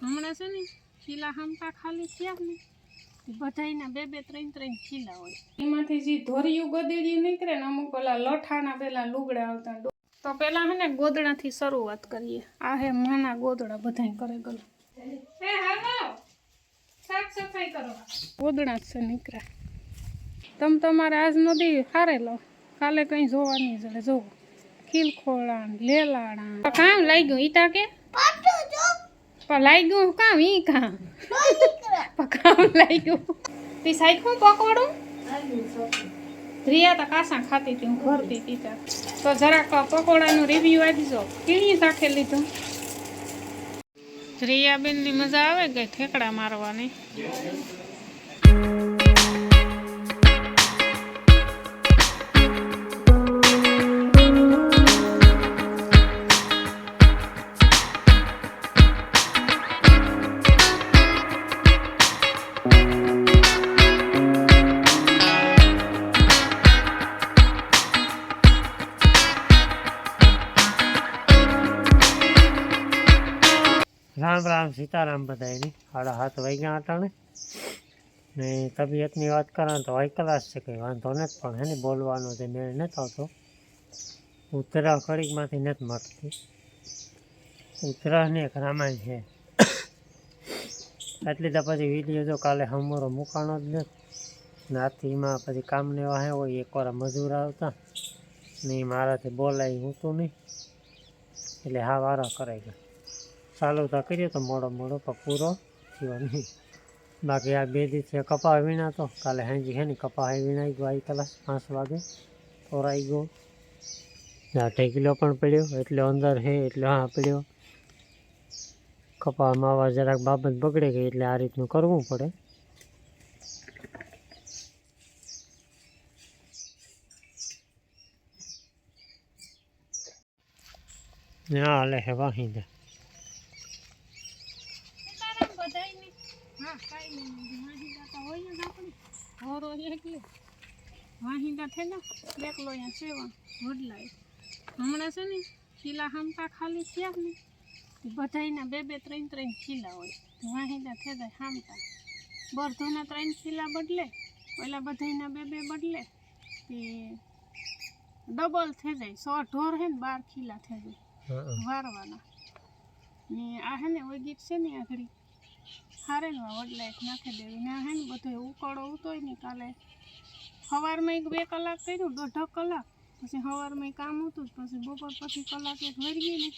હમણાં છે ને ખીલા હમતા ખાલી થયા ને. બધાયના બે બે ત્રણ ત્રણ ખીલા હોય. એમાંથી જે ધોરિયું ગોદડિયું નીકળે ને અમુક પેલા લઠાના પેલા લુગડા આવતા તો પેલા હે ને ગોદડાથી શરૂઆત કરીએ. આ હે માના ગોદડા બધાય કરે ગલો. એ હાલો સાફ સફાઈ કરો. ગોદડા જ છે નીકળ્યા. તમે તમારે આજ નદી હારે લો કાલે કઈ જોવાની જડે જોવો. ખીલખોળા લેલાડા કામ લાગ્યું ઈટા કે પણ લાગ્યું કામ ઈ કામ. પકાવ લાગ્યું તી સાઈખું પકોડું રિયા તો કાસા ખાતી હતી, હું ભરતી હતી તો જરાક પકોડાનું રિવ્યુ આપીશો કેવી શાખે લીધું? રિયાબેનની મજા આવે ગઈ ઠેકડા મારવાની? સીતારામ બધાની સાડા હાથ વાગ્યા હતા ને તબિયતની વાત કਰਾਂ તો હાઈ ક્લાસ છે, કંઈ વાંધો નથી, પણ હે ને બોલવાનો જે મેળ નથી આવતો. ઉતરા કડીકમાંથી નથી મળતી. ઉતરાને એક રામાયણ છે. એટલી તો પછી વીડિયો જો કાલે હમરો મૂકાણો જ નથી. ને આથી એમાં પછી કામને વાહે હોય એકવાર મજૂર આવતા. નહીં મારાથી બોલાય હું નહીં. એટલે હા વારા કરાઈ ગયા. ચાલુ તો કરીએ તો મોડો મોડો પણ પૂરો થયો નહીં. બાકી આ બે દિવસે કપા વીણા તો, કાલે હાંજી છે ને કપા વીણાઈ ગયો આવી કલાક પાંચ વાગે તોરાઈ ગયો. આ ટેકીલો પણ પડ્યો, એટલે અંદર છે, એટલે હા પડ્યો. કપા માવા જરાક બાબત બગડે ગઈ એટલે આ રીતનું કરવું પડે. ને આ હાલે છે વાહી દે સીતારામ બધાયને હા કાંઈ નહીં વાહિંદા તો હોય જ આપણે હોરો એકલે વાહિંદા થયેલા એકલો અહીંયા સેવા વડલાય હમણાં છે ને ખીલા હમતા ખાલી થયા ને બધાના બધાયના બે બે ત્રણ ત્રણ ખીલા હોય. વાહિંદા થઈ જાય હામતા બરધોના ત્રણ ખીલા બદલે ઓલા બધાયના બે બે બદલે તે ડબલ થઈ જાય. સો ઢોર હે ને બાર ખીલા થઈ જાય. વારવાના. ને આ હે ને ઓય ગીત છે ને આખડી હારે ને વડલા એક નાખી દેવી. ને હે ને બધો ઉકળો ઉતોય ને કાલે સવારમાં એક બે કલાક કર્યું, દોઢ કલાક. પછી સવારમાં કામ હતું, પછી બપોર પછી કલાક એક વળી ને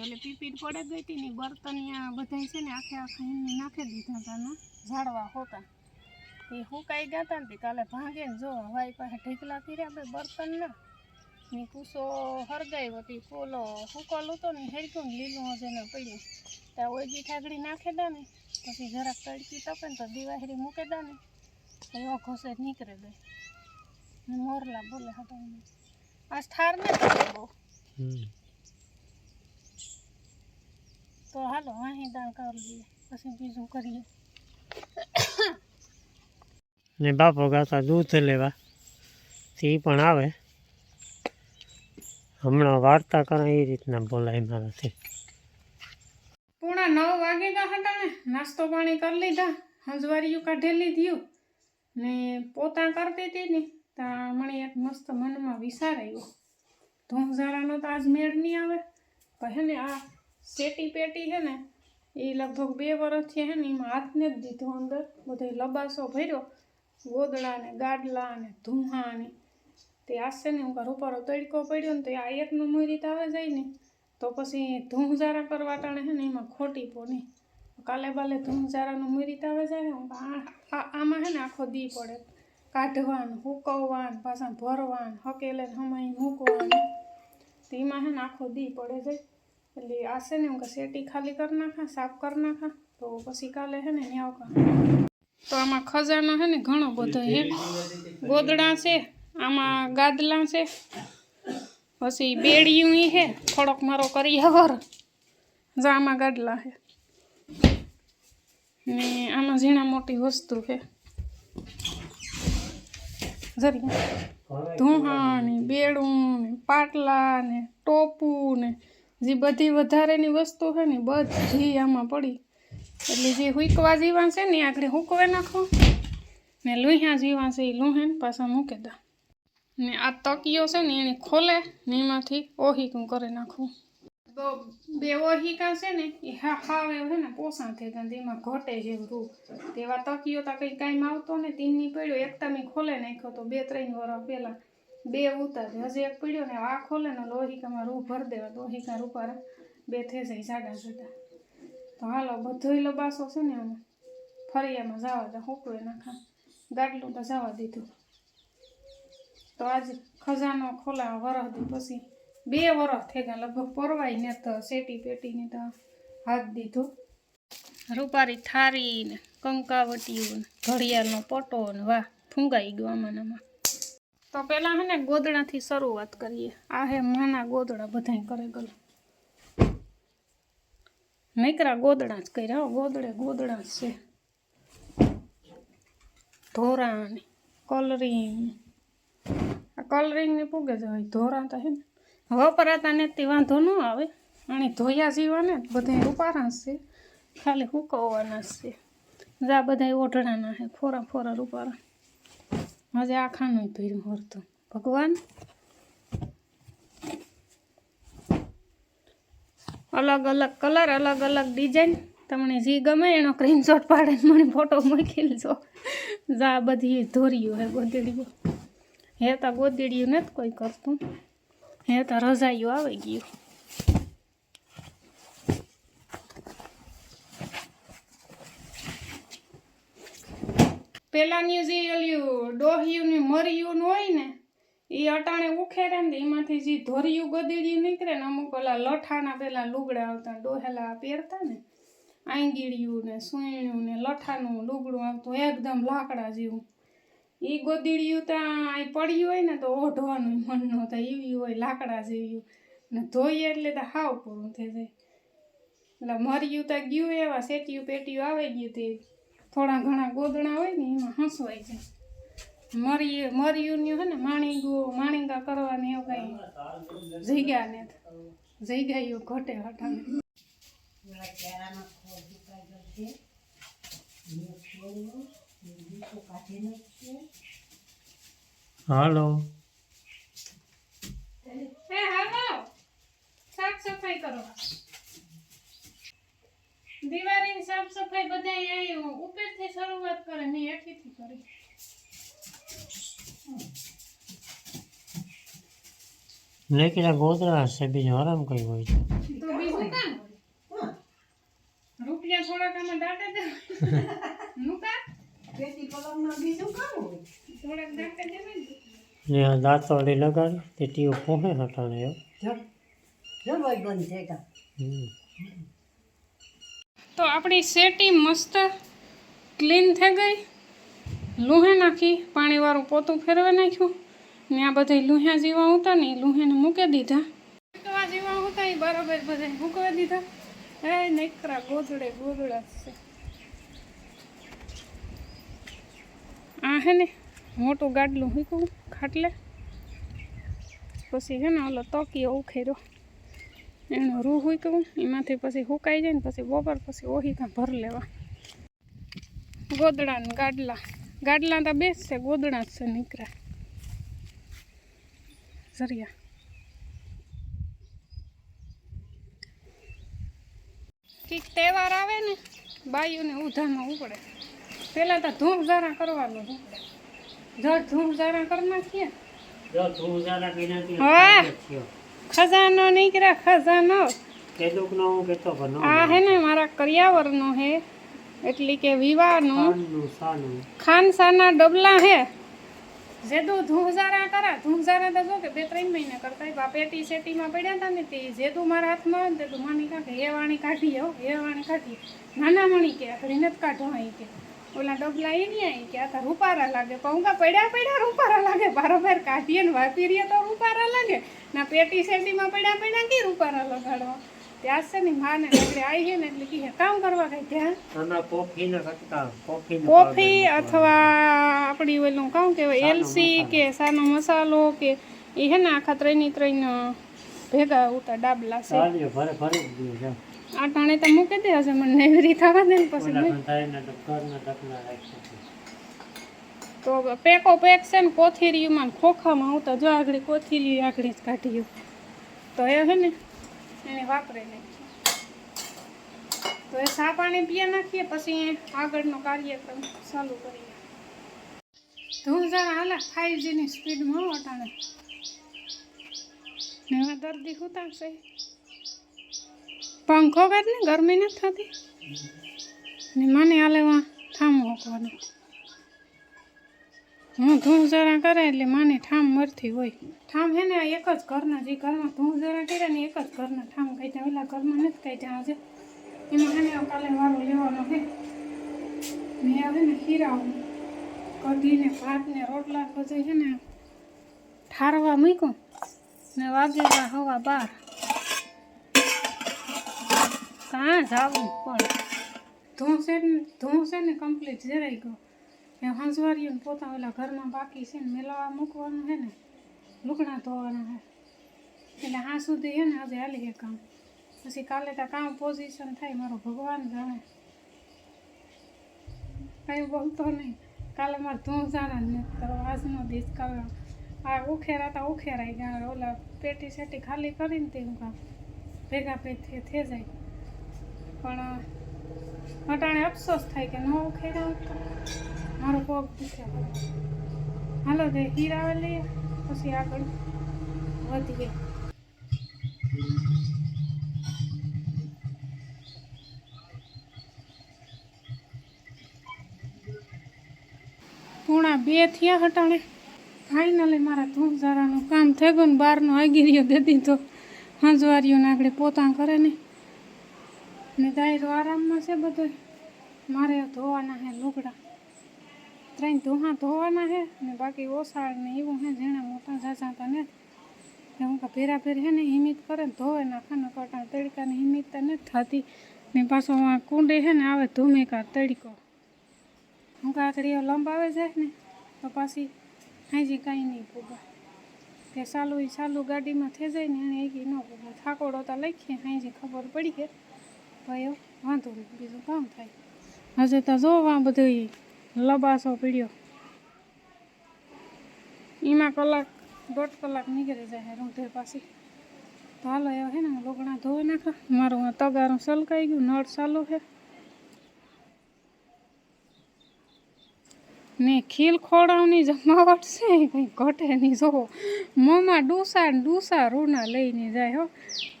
એટલે પીપીડ પડે ગઈ હતી ને, બર્તન આ બધા છે ને આખે આખા એમને નાખી દીધા હતા ને, ઝાડવા હોતા. એ હુકાઈ ગયા હતા ને કાલે ભાંગે ને જો, હવાઈ પાસે ઢીકલા કર્યા બે બર્તન ના. કૂસો હરગાઈ હતી પોલો હુકલ હતો ને હેરક્યું લીલું હજે ને પડ્યું. ત્યાં ઓયજી ઠાકડી નાખે દે ને. પછી જરાક તડકી તપે ને તો દિવાહરી મૂકે દે ને. તો એવો ઘોસે નીકળે દે. ને મોરલા બોલે હતા એને. આજ ઠાર ને તપે બહુ. હમ. તો હાલો વાહી દાણ કરી દઈએ પછી બીજું કરીએ. ને બાપો ગાતા દૂધ લેવા. તે ઈ પણ આવે. હમણાં વાર્તા કરે એ રીતના બોલાય મારાથી. પૂણા નવ વાગે ગયા હતા ને, નાસ્તો પાણી કરી લીધા, હંજવારીયું કાઢેલી થયું ને પોતા કરતી હતી ને ત્યાં મને એક મસ્ત મનમાં વિચાર આવ્યો. ધોંઝારાનો તો આજ મેળ નહીં આવે. પણ હે ને આ સેટી પેટી છે ને, એ લગભગ બે વર્ષથી હે ને, એમાં હાથને જ દીધો અંદર. બધો લબાસો ભર્યો, ગોદડા ને ગાડલા ને ધુમ્હા ને તે આશે ને, હું ઉપર તડકો પડ્યો ને, તો આ એકનું મુરીત આવે જાય ને તો પછી ધૂમઝારા કરવા ટાણે છે ને એમાં ખોટી પોની કાલે બાલે ધૂમઝારાનું મુરીત આવે જાય ને આ- આ- આમાં છે ને આખો દી પડે. કાઢવાનું, હુકવવાનું, પાછા ભરવાનું, હકેલે હમાઈ મૂકવાનું. તો એમાં છે ને આખો દી પડે જાય એટલે આ છે ને હું કે શેટી ખાલી કરી નાખા, સાફ કરી નાખા. તો પછી કાલે છે ને ન્યાવ કા તો આમાં ખજાનો છે ને ઘણો બધો છે. ગોદડા છે, આમાં ગાદલા છે. પછી બેડિયું હે, થોડોક મારો કરી હવર. આમાં ગાડલા હે. ને આમાં ઝીણા મોટી વસ્તુ છે જરી ધૂહા ને બેડું ને પાટલા ને ટોપું ને જે બધી વધારેની વસ્તુ છે ને, બધી આમાં પડી. એટલે જે હુકવા જીવા છે ને આગળ હુકવે નાખો. ને લુહ્યા જીવા છે, એ લુહે ને પાછા મૂકી દો. ને આ તકિયો છે ને એને ખોલે ને એમાંથી ઓહિકું કરી નાખવું તો બે ઓહિકા છે ને, એ હા, હાવ એવું છે ને પોસા થઈ ગયા એમાં ઘટે છે રૂ તેવા તકીઓ તો કંઈ કાંઈ આવતો ને તીનની પડ્યો એક તમે ખોલે નાખ્યો તો બે, ત્રણ વર્ષ પહેલાં બે ઉતાર. હજી એક પડ્યો ને આ ખોલે ને લોહિકામાં રૂ ભર દેવા. લોહિકા રૂપારા બે થઈ જાય જાડા જાડા તો હાલો બધોય લબાસો છે ને આમાં. ફરિયામાં જવા દે, હોકવે નાખા. ગાડલું તો જવા દીધું. તો આજ ખજાનો ખોલા વરસ દી પછી. બે વરસ થઈ ગયા લગભગ પરવાય ને તો શેટી પેટીને તો હાથ દીધો. રૂપારી થારી ને કંકાવટીઓ ઘડિયાળનો પટો ને વાહ, ફૂંગાઈ ગયો આમાં તો પહેલાં હે ને ગોદડાથી શરૂઆત કરીએ. આ હે નાના ગોદડા બધાય કરે ગલ. નકરા ગોદડા જ કર્યા ગોદડે ગોદડા જ છે. ધોરાણ કલરી આ કલરિંગ ને પૂગે જ હોય ધોરા તો હે ને. વપરાતા ને તે વાંધો ન આવે. અને ધોયા જીવા ને બધા રૂપારા છે. ખાલી હુકવવાના છે. જા બધા ઓઢણાના છે ફોરા ફોરા રૂપારા. આજે આખાનું ભીડ હોરતું. ભગવાન. અલગ અલગ કલર, અલગ અલગ ડિઝાઇન. તમને જે ગમે એનો સ્ક્રીનશોટ પાડીને મને ફોટો મૂકી લેજો જા બધી ધોરીઓ હે, ગોદડીઓ. હે તો ગોદડીયું નથી કોઈ કરતું. હે તો રજાઈઓ આવી ગયું. પેલાની જે ઓલ્યું ડોહિયું ને મરિયું હોય ને એ અટાણે ઉખેરે ને એમાંથી જે ધોરિયું ગદેડિયું નીકળે ને અમુક ઓલા લઠાના પેલા લુગડા આવતા ડોહેલા પહેરતા ને આંગીડિયું ને સુણ્યું ને લઠાનું લુગડું આવતું, એકદમ લાકડા જેવું. એ ગોદીડિયું ત્યાં પડ્યું હોય ને તો ઓઢવાનું મન ન થાય, એવી હોય, લાકડા જેવી ને ધોઈએ એટલે તો હાવ પૂરું થઈ જાય. એટલે મર્યું તો ગયું એવા સેટિયું પેટીયું આવે ગયું તે. થોડા ઘણા ગોદણા હોય ને એમાં હસવાય છે મરી મર્યું હે ને, માણીગું, માણીગા કરવાની એવું કંઈ જગ્યા ને જગ્યા એવું ઘટે હટાને હાલો હે હાલો. સાફ સફાઈ કરો. દિવાળીની સાફ સફાઈ બધા અહીં ઉપરથી શરૂઆત કરે ને હેઠીથી કરે. લેકીના ગોદરા હશે બીજું આરામ કઈ હોય છે. તો બીજું કામ? રૂપિયા થોડાક આમાં દાટે દે. ને આ દાંતવાળી લગાડી તે ટીઓ પોહે હટાણે એવો હમ. તો આપણી શેટી મસ્ત ક્લીન થઈ ગઈ લુહે નાખી પાણીવાળું પોતું ફેરવી નાખ્યું ને આ બધા લુહ્યા જેવા હતા ને એ લુહેને મૂકી દીધા મૂકવા જેવા હતા એ બરાબર બધા મૂકવા દીધા હે નકરા ગોદડે ગોદડા જ છે આ હે ને મોટું ગાડલું મૂક્યું ખાટલે. પછી હે ને ઓલો તકીયો ઉખેર્યો. એનો રૂ હુકવું, એમાંથી પછી હુકાઈ જાય ને પછી બપોર પછી ઓહી કાં ભર લેવા. ગોદડા ને ગાડલા. ગાડલા તો બેસ છે, ગોદડા જ છે નીકળ્યા. જરિયા. કંઈક તહેવાર આવે ને, બાયુને ઉધામાં ઉપડે. પહેલાં તો ધૂમ ઝારા કરવાનું જો ધૂમ ઝારા કરી નાખીએ. તું. ખજાનો નીકળ્યા ખજાનો. આ હે ને મારા કરિયાવરનો હે એટલે કે વિવાહનો. સાનું. સાનું ખાનસાના ડબલા હે. જેદુ ધૂંઝારા કરા ધૂંઝારા તો જો કે બે ત્રણ મહિના કરતા. આ પેટી શેટીમાં પડ્યા હતા ને તે જેદુ મારા હાથમાં હોય ને તે તું માની કાઢે. એ વાણી કાઢી હો એ વાણી કાઢી. નાના મણી કે આખરી નથી કાઢવા ઈ કે. ઓલા ડબલા એ નહીં આવી કે આ રૂપારા લાગે. પૌંગા પડ્યા પડ્યા રૂપારા લાગે. બારોબાર કાઢીએ ને વાપીરીએ તો રૂપારા લાગે. ના પેટી શેટીમાં પડ્યા પડ્યા કે રૂપારા લગાડવા? ત્યાં છે ને માને લગડે આવી છે ને એટલે કે કામ કરવા કઈ ત્યાં કોફી ને કોફી અથવા આપણી ઓલું કહું કહેવાય? એલસી કે સાનો મસાલો કે એ હે ને આખા ત્રણની ત્રણ ભેગા ઉતા ડાબલા છે. ભરે ભરી જ ટાણે તો મૂકી દે હશે મને નેવરી થવા દે ને પછી તો પેકો પેક છે ને કોથીરીમાં ને ખોખામાં આવતા જો આગળ કોથીરી આગળ જ કાઢ્યું તો એ છે ને એને વાપરે નાખીએ. તો એ સા પાણી પીએ નાખીએ પછી આગળનો કાર્યક્રમ ચાલુ કરીએ. ધૂળ જરા હાલા ફાઈવ જીની સ્પીડમાં અટાણે. ને દર્દી છે પંખો કર ને ગરમી નથી થતી. ને મને હાલે વાં થામ મૂકવાનો. હું ધૂમ જરા કરે એટલે માને ઠામ મરતી હોય. ઠામ હે ને એક જ ઘરના જે ઘરમાં ધૂમ જરા કર્યા ને, એક જ ઘરના ઠામ કાઢ્યા. ઓલા ઘરમાં નથી કાઢ્યા આજે. એમાં હે ને કાલે વારો લેવાનો છે મેં આવે ને, હીરા કઢીને ભાત ને રોટલા બધું છે ને, ઠારવા મૂક્યું. ને વાગેલા હવા બાર. કાં જાવું પણ ધૂળ છે ને છે ને કમ્પ્લીટ જરાઈ ગયો. એ હંસવારીઓને પોતા ઓલા ઘરમાં બાકી છે ને, મેલાવા મૂકવાનું છે ને, લુગડા ધોવાના છે. એટલે હા સુધી છે ને, આજે હાલી એ કામ. પછી કાલે તો કામ પોઝિશન થાય, મારો ભગવાન જાણે. કંઈ બોલતો નહીં. કાલે મારે ધૂં જાણે જ નથી કરો આજનો દિવસ કાલે આ ઉખેરા તા ઉખેરાઈ ગયા. ઓલા પેટી સેટી ખાલી કરીને તે હું કામ ભેગા પેથી થઈ જાય. પણ અટાણે અફસોસ થાય કે ન ઉખેરા મારો પગ દુખે હાલો તે હીરા લઈએ પછી આગળ વધીએ. પૂણા બે થયા હટાણે ફાઇનલી મારા ધૂંઝારાનું કામ થઈ ગયું ને બહારનો રહ્યો દીધી. તો હંજવારીઓને આગળ પોતા કરે ને દાયરો આરામમાં છે બધો મારે ધોવાના હે લુગડા. ત્રણ ધોહા ધોવાના હે ને બાકી ઓસાળ ને એવું હે જેણા મોટા ઝાઝા ને હું કા ભેરા ભેર હે ને હિમિત કરે ને ધોવે નાખે ને કટા તડકાની હિમિત તો નથી થતી. ને પાછો આ કુંડે છે ને આવે ધૂમેકા તડકો. હું કાકડીઓ લંબાવે જાય ને, તો પાછી હાજી કાંઈ નહીં પૂગા કે સાલું એ સાલું ગાડીમાં થઈ જાય ને એને એકી ન થાકોડો તો લખીએ, હાજી ખબર પડી કે ભાઈ વાંધો નહીં, બીજું કામ થાય. હજે તો જોવા બધું લબાસો પીડ્યો. એમાં કલાક, દોઢ કલાક નીકળી જાય રૂંધે પાછી. તો હાલો એવો હે ને, લોગણા ધોઈ નાખા. મારું આ તગારું સલકાઈ ગયું, નળ ચાલુ છે ને ખીલ ખોડાવની જમાવટ છે, કંઈ ઘટે નહીં. જોવો મોંમાં ડૂસા ડુસા રૂના લઈને જાય હો.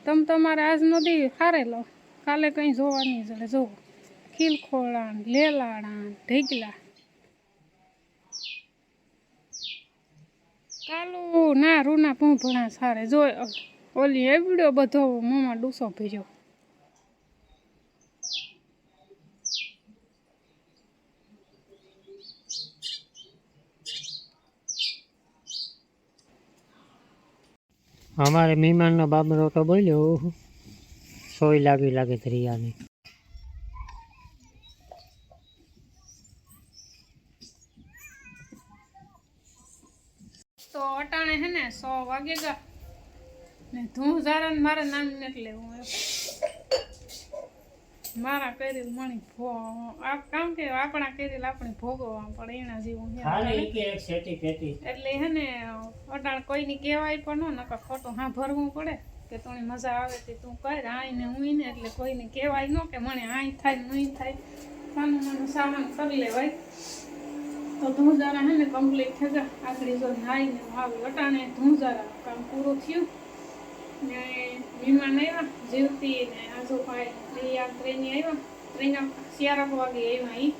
તમે તમારે આજ નદી હારે લો કાલે કંઈ જોવાની જડે જોવો. ખીલખોળા ને ઢીગલા. ના રૂના પૂંભણા સારે જો ઓલી એવડ્યો બધો મોમાં ડૂસો ભર્યો અમારે મહેમાનનો બાબરો તો બોલ્યો. સોય લાગી લાગે ધરિયાની. તો અટાણે હે ને સો વાગે ગા. ને ધૂ ઝારાને મારે નામ નથી લેવું. મારા કરેલ મણી ભો આ કામ કે આપણા કરેલ આપણે ભોગવવા પડે એના જેવું એટલે હે ને અટાણ કોઈની કહેવાય પણ ન નકર ખોટું હા ભરવું પડે. કે તને મજા આવે તે તું કર, આઈને હું ને એટલે કોઈને કહેવાય ન કે મને આઈ થાય નહીં થાય. સામે મને સામાન કરી લેવાય તો ધૂંઝારા હે ને કમ્પ્લીટ થઈ ગયા. આગળ જો નાઈને આવી અટાણે ધૂંઝારાનું કામ પૂરું થયું. ને વિમાન આવ્યા, જીવતી ને આજુભાઈ પ્રિયા ત્રેની આવ્યા. ત્રેના ચારક વાગે આવ્યા એ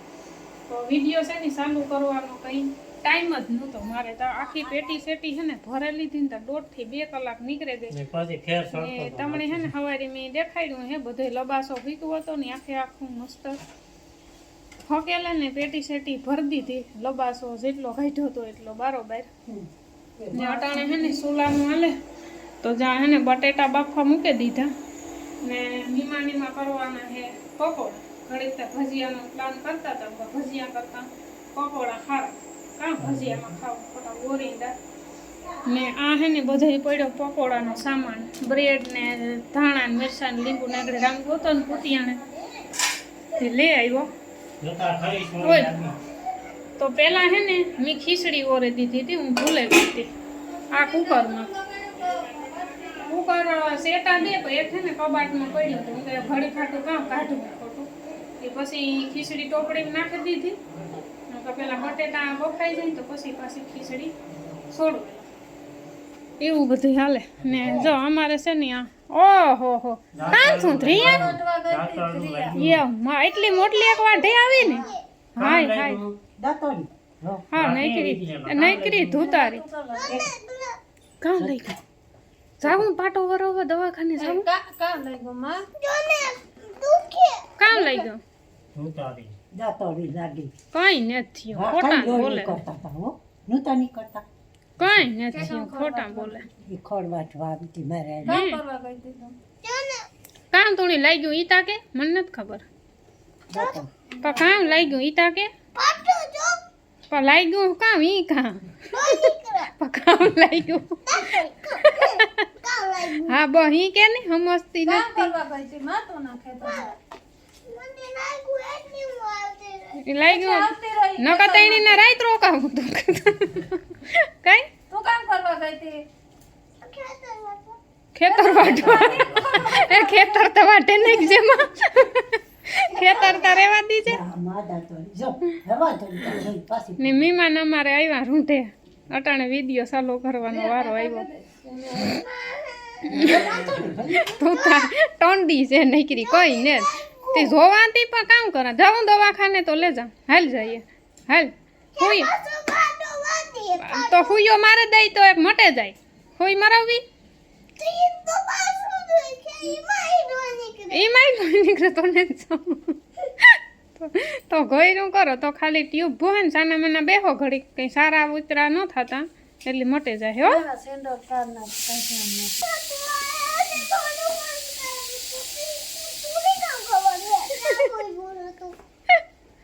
તો વીડિયો છે ને ચાલુ કરવાનો કંઈ. ટાઈમ જ નહોતો. મારે તો આખી પેટી શેટી છે ને ભરેલી હતી ને તો દોઢથી બે કલાક નીકળે ગઈ. ને તમને હે ને સવારે મેં દેખાડ્યું હે બધો લબાસો ભીકવો હતો ને આખે આખું મસ્ત. ફકેલા ને પેટી શેટી ભરી દીધી લબાસો જેટલો કાઢ્યો હતો એટલો બારોબાર ને અટાણે હે ને સુલાનું હાલે તો જ્યાં હે ને બટેટા બાફવા મૂકી દીધા. ને નિમાનીમાં કરવાના હે પકોડા. ઘડીક ભજીયાનો પ્લાન કરતા હતા ભજીયા કરતા પકોડા ખારા. કાં ભજીયામાં ખાવ ખોટા ઓરીંડા ને આ હે ને બધે પડ્યો પકોડાનો સામાન. બ્રેડ ને ધાણા ને મિરસાં ને લીંબુ નાગડે રામ હતો ને પૂતિયાને તે લઈ આવ્યો તો પેલા હે ને મેં ખીચડી ઓરે દીધી હતી હું ભૂલે હતી. આ કુકરમાં. કુકર સેટા દે પણ એક હે ને કબાટમાં પડ્યો હતો. કહે ઘડી ખાટું કામ કાઢું ખોટું એ પછી ખીચડી ટોપડીમાં નાખી દીધી. નકર પેલા બટેટા બફાઈ જાય તો પછી પાછી ખીચડી છોડું એવું બધું હાલે. ને જો અમારે છે ને આ ઓહો હો. શું ધ્રિયા? યા માં એટલી મોટલી એક વાઢે આવી ને? હાય હાય. હા નૈકરી નૈકરી ધૂતારી કામ લઈ ગઈ? જાવું પાટો વરોવો દવાખાને જાવું? કામ લઈ ગયો દાતોડી લાગી કઈ નથી હા, ખોટા કાંઈ બોલે નહીં કરતા હતા હો નહોતા નહીં કરતા કઈ નથી ખોટા બોલે એ ખોડવાટ વાવતી મારે કામ તોણી લાગ્યું ઈ તાકે મને નથી ખબર દાતો પણ કામ લાગ્યું ઈ તાકે પણ લાગ્યું કામ ઈ કામ પણ કામ લાગ્યું હા બસ ઈ કે ને સમજતી નથી ઈ લાગ્યું નકા તૈણી ને રાત કઈ? તું કઈ ખેતર વાટવા. એ ખેતર તો વાટે નહીં જેમાં. ખેતર તો રેવા દીજે ને મીમાન અમારે આવ્યા રૂંઢે. અટાણે વીડિયો ચાલુ કરવાનો વારો આવ્યો તું તા ટોંડી છે નકરી કોઈ ને. તે જોવાથી પણ કામ કરે. જાઉં દવાખાને તો લે જા. હાલ જઈએ. હાલ. હુઈ. તો હુઈયો મારે દઈ તો એક મટે જાય. હુઈ મરાવવી? એ માઈ લોહી નીકળે. તો ને તો ગોયરું કરો. તો ખાલી ટ્યુબ ભોય ને સાના મના બેહો. ઘડી કઈ સારા ઉતરા ન થતા. એટલે મટે જાય હો.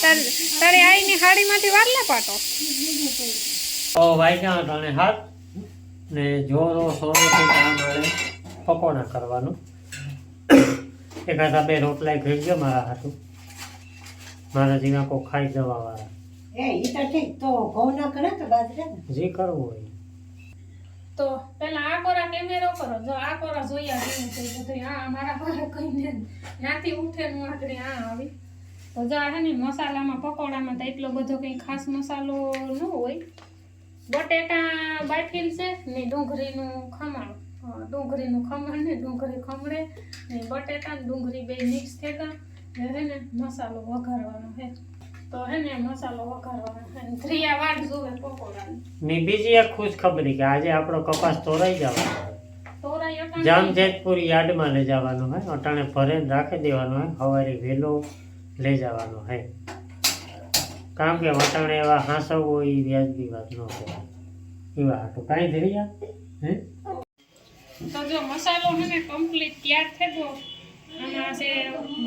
તાર- આઈની હાડીમાંથી વાર લે પાટો તો વાગ્યા તને હાથ? ને જોરો સોરોથી કામ મારે પકોડા કરવાનું. એકાદ બે રોટલા ઘી ગયો મારા હાથું. મારા જેવા કો ખાઈ જવા વાળા એ ઈ તો ઠીક. તો ઘઉં ના કરે કે બાજરા જે કરવું હોય તો પેલા આ કોરા કેમેરો કરો. જો આ કોરા જોયા જેવું છે બધું આ મારા પાસે કહીને ત્યાંથી ઉઠે નું આગળ આ આવી. તો જો આ ને મસાલામાં, પકોડામાં તો એટલો બધો કંઈ ખાસ મસાલો ન હોય. બટેટા બાફેલ છે ને ડુંગળીનું ખમણ. ડુંગળીનું ખમણ ને ડુંગળી ખમણે ને બટેટા ને ડુંગળી બે મિક્સ થયા ને મસાલો વઘારવાનો હે તો હે ને મસાલો વઘારવાનો હે ધ્રિયા વાટ જોવે પકોડાની. ને બીજી એક ખુશ ખબરી કે આજે આપણો કપાસ તોરાઈ જવાનો તોરાઈ અટાણે જામજેતપુર યાર્ડમાં લઈ જવાનો હે અટાણે ભરીને રાખી દેવાનો હે સવારે વહેલો લઈ જવાનો હે કારણ કે વટાણે એવા હાંસવો એ વ્યાજબી વાત ન કહેવાય એવા હાટું કાંઈ ધીરિયા હે? તો જો મસાલો છે ને કમ્પ્લીટ તૈયાર થઈ ગયો.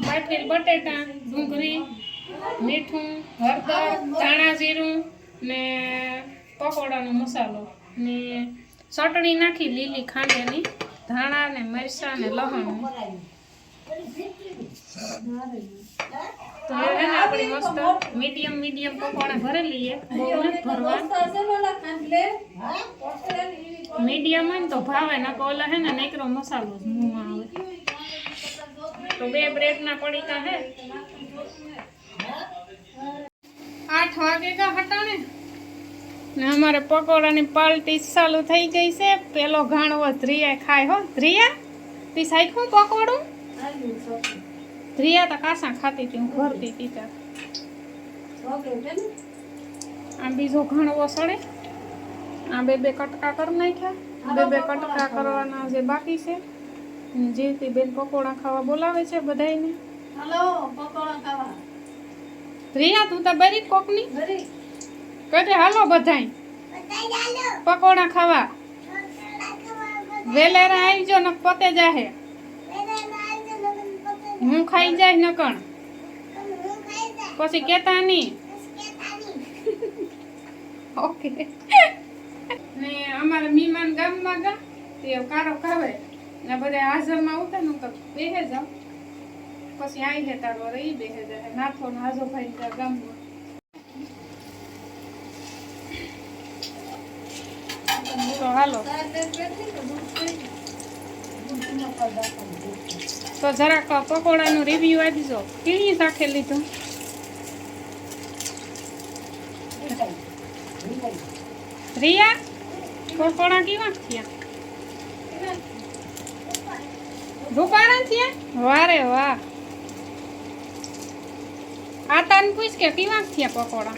બાફેલ બટેટા ડુંગળી મીઠું, હળદર, ધાણા જીરું ને પકોડાનો મસાલો ને ચટણી નાખી લીલી ખાંડેની ધાણા ને મરચાં ને લહણ. તો એ આપણી મસ્ત મીડિયમ મીડિયમ પકોડા ભરેલી ભરવા મીડિયમ ને તો ભાવે ના ઓલા હે ને નેકરો મસાલો તો બે બ્રેડના પડીકા હે. આઠ વાગે કા હટાણે? ને અમારે પકોડાની પાલટી ચાલુ થઈ ગઈ છે. પેલો ઘાણવો ધ્રિયા ખાય હો. ધ્રિયા, તી સાઈખું પકોડું? ધ્રિયા તો કાસા ખાતી હતી હું ભરતી હતી ત્યાં ને આ બીજો ઘણવો સડે. આ બે બે કટકા કરી નાખ્યા. બે બે કટકા કરવાના જે બાકી છે. જે બેન પકોડા ખાવા બોલાવે છે બધાયને. હલો, પકોડા ખાવા. રિયા તું તો બરી કોકની. કટે હાલો બધાય. પકોડા ખાવા. વેલેરા આવજો ને પતે જાહે. હું ખાઈ જાય નકણ પછી કેતા નહીં. ઓકે. ને અમારા મીમાન ગામમાં ગા તે કારો ખાવે. ને બધા હાજરમાં ઉતા ને તો બેહે જાવ પછી આઈ હે તારો રહી બેહે જાય નાથો ને હાજો ભાઈ જા ગામમાં. તો હાલો. તો જરાક પકોડાનું રિવ્યુ આપજો. કેવી સાથે લીધું? રિયા? પકોડા કેવા થયા? રૂપારા થયા? વારે વાહ. આતાને પૂછ કે કેવા થયા પકોડા?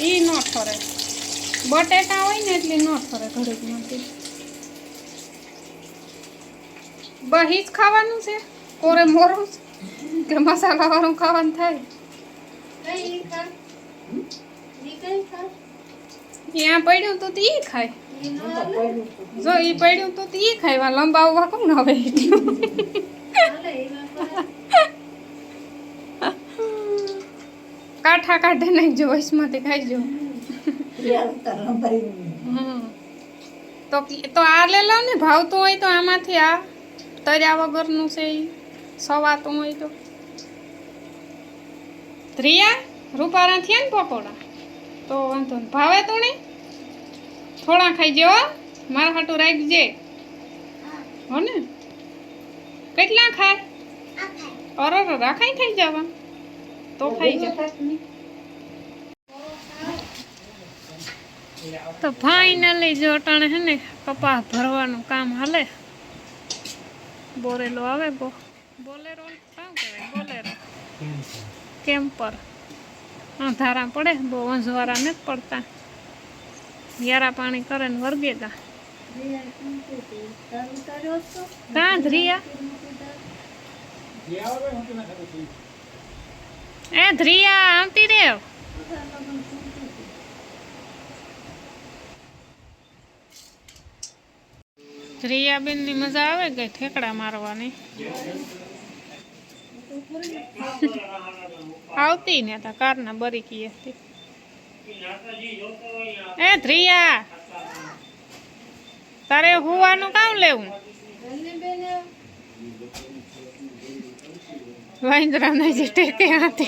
ઈ ન ફરે. બટેટા હોય ને એટલે ન ફરે ઘડીકમાંથી બહી જ ખાવાનું છે? કોરે મોરું કે મસાલા વાળું ખાવાનું થાય? કઈ ખા ઈ કઈ ખા ત્યાં પડ્યું તો ઈ ખાય. જો ઈ પડ્યું તો ઈ ખાવા લંબા લંબાવવા હવે હાલે એમાં પર કાઠા કાઢે નાખજો વૈશમાંથી ખાઈજો. તો તો આ લે લો ને, ભાવતું હોય તો આમાંથી આ તર્યા વગરનું છે ઈ, સવાતું હોય તો. ત્રિયા રૂપારા થયા ને પકોડા? તો વાંધો ભાવે તો નહીં? થોડા ખાઈજે હો. મારા હાટું રાખજે. હો ને? કેટલા ખાય? અરે રાખાઈ થઈ જવા તો ખાઈ જા. તો ફાઈનલી જો અટાણે હે ને કપાસ ભરવાનું કામ હાલે. બોરેલો આવે બો. બોલેરો શું કહેવાય બોલેરો. કેમ્પર. ધારા પડે બહુ વંજવારા નથી પડતા. યારા પાણી કરે ને વર્ગેગા કાં ધ્રિયા? એ ધ્રિયા આવતી રે. ધ્રિયાબેનની મજા આવે કે ઠેકડા મારવાની? આવતી ને તા કારના બરી કી હતી. એ ધ્રિયા તારે હુવાનું કામ લેવું? વાંદરા ને જે ટેકે હાથે